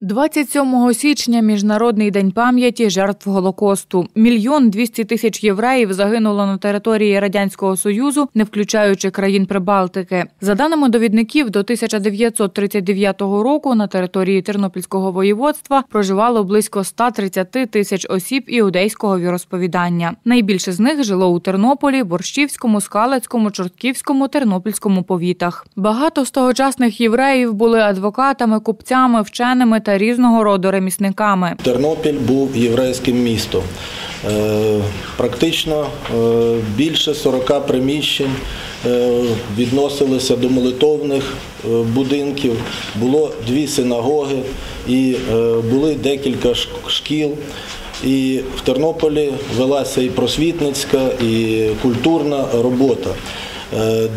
27 січня міжнародний день пам'яті жертв голокосту. Мільйон двісті тисяч євреїв загинуло на території радянського союзу, не включаючи країн Прибалтики. За даними довідників, до 1939 року на території Тернопільського воєводства проживало близько 130 тисяч осіб іудейського віросповідання. Найбільше з них жило у Тернополі, Борщівському, Скалецькому, Чортківському, Тернопільському повітах. Багато з тогочасних євреїв були адвокатами, купцями, вченими та різного роду ремісниками. Тернопіль був єврейським містом. Е, Практично е, більше 40 приміщень е, відносилися до молитовних будинків. Було дві синагоги і були декілька шкіл. І в Тернополі велася і просвітницька, і культурна робота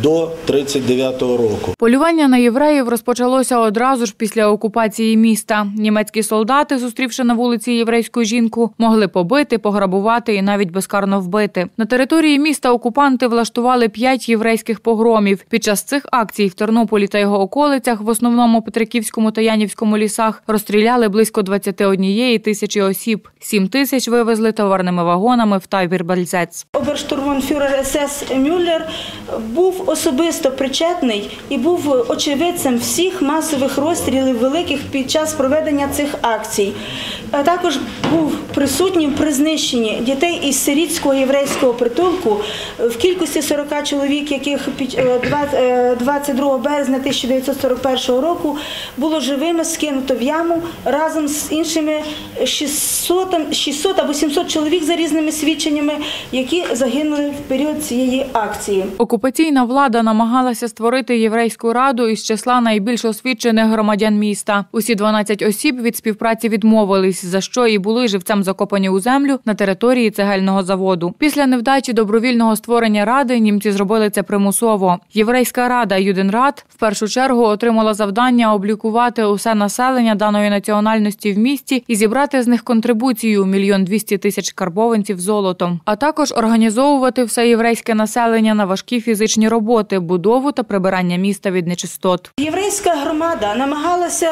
до 39-го року. Полювання на євреїв розпочалося одразу ж після окупації міста. Німецькі солдати, зустрівши на вулиці єврейську жінку, могли побити, пограбувати і навіть безкарно вбити. На території міста окупанти влаштували п'ять єврейських погромів. Під час цих акцій в Тернополі та його околицях, в основному Петриківському та Янівському лісах, розстріляли близько 21 тисячі осіб. Сім тисяч вивезли товарними вагонами в Тайбір-Бальзец. Оберштурманфюрер СС Мюллер був особисто причетний і був очевидцем всіх масових розстрілів великих під час проведення цих акцій. А також був присутнім при знищенні дітей із сирітського єврейського притулку в кількості 40 чоловік, яких під е, два- е, 22 березня 1941 року було живими скинуто в яму разом з іншими 600, 600 або 700 чоловік за різними свідченнями, які загинули в період цієї акції. Окупаційна влада намагалася створити єврейську раду із числа найбільш освічених громадян міста. Усі 12 осіб від співпраці відмовились, за що і були живцем закопані у землю на території цегельного заводу. Після невдачі добровільного створення ради німці зробили це примусово. Єврейська рада Юденрад в першу чергу отримала завдання облікувати усе населення даної національності в місті і зібрати з них контрибуцію мільйон двісті тисяч карбованців золотом, а також організовувати все єврейське населення на важкі фізичні роботи, будову та прибирання міста від нечистот. Єврейська громада намагалася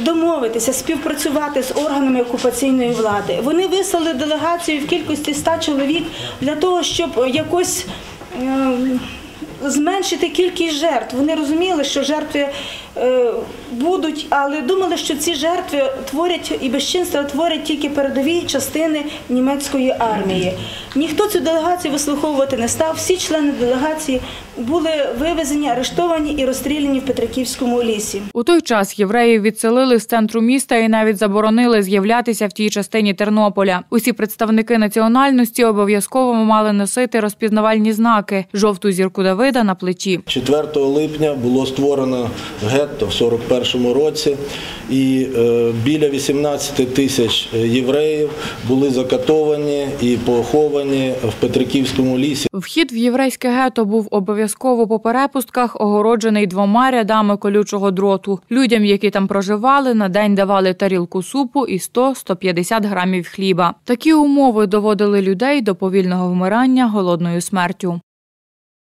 домовитися, співпрацювати з органами окупаційної влади. Вони вислали делегацію в кількості 100 чоловік для того, щоб якось ем, зменшити кількість жертв. Вони розуміли, що жертви будуть, але думали, що ці жертви творять і безчинства творять тільки передові частини німецької армії. Ніхто цю делегацію вислуховувати не став. Всі члени делегації були вивезені, арештовані і розстріляні в Петриківському лісі. У той час євреїв відселили з центру міста і навіть заборонили з'являтися в тій частині Тернополя. Усі представники національності обов'язково мали носити розпізнавальні знаки жовту зірку Давида на плечі. 4 липня було створено гетто в 41-му році, і е, біля 18 тисяч євреїв були закатовані і поховані в Петриківському лісі. Вхід в єврейське гето був обов'язково по перепустках, огороджений двома рядами колючого дроту. Людям, які там проживали, на день давали тарілку супу і 100-150 грамів хліба. Такі умови доводили людей до повільного вмирання голодною смертю.